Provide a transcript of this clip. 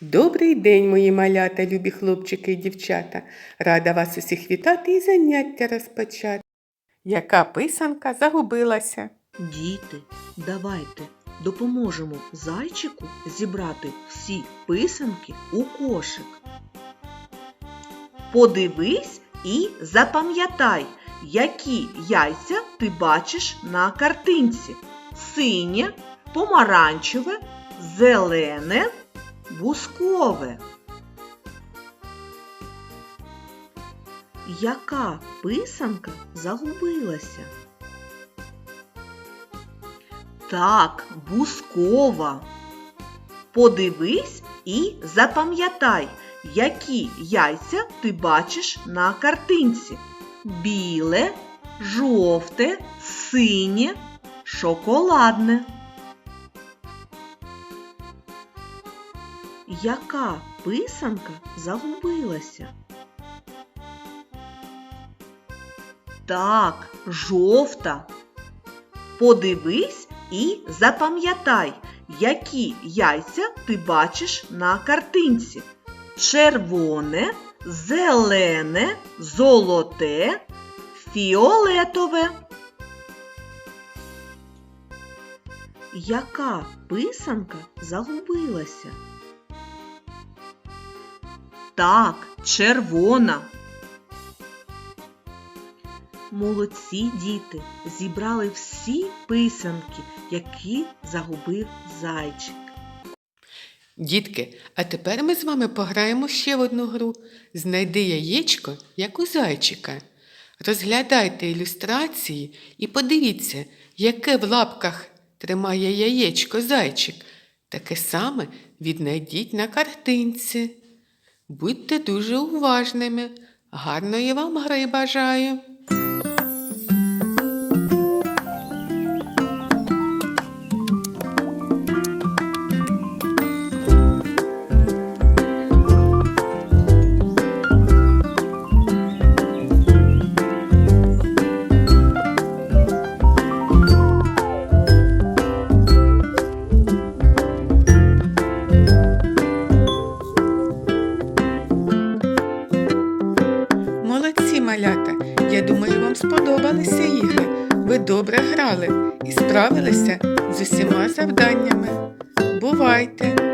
Добрий день, мої малята, любі хлопчики і дівчата. Рада вас усіх вітати і заняття розпочати. Яка писанка загубилася? Діти, давайте допоможемо зайчику зібрати всі писанки у кошик. Подивись і запам'ятай, які яйця ти бачиш на картинці. Синє, помаранчеве, зелене, бускове. Яка писанка загубилася? Так, бускова. Подивись і запам'ятай, які яйця ти бачиш на картинці. Біле, жовте, синє, шоколадне. Яка писанка загубилася? Так, жовта. Подивись і запам'ятай, які яйця ти бачиш на картинці. Червоне, зелене, золоте, фіолетове. Яка писанка загубилася? Так, червона. Молодці діти зібрали всі писанки, які загубив зайчик. Дітки, а тепер ми з вами пограємо ще в одну гру. Знайди яєчко, як у зайчика. Розглядайте ілюстрації і подивіться, яке в лапках тримає яєчко зайчик. Таке саме віднайдіть на картинці. Будьте дуже уважними. Гарної вам гри бажаю! Малята! Я думаю, вам сподобалися ігри. Ви добре грали і справилися з усіма завданнями. Бувайте!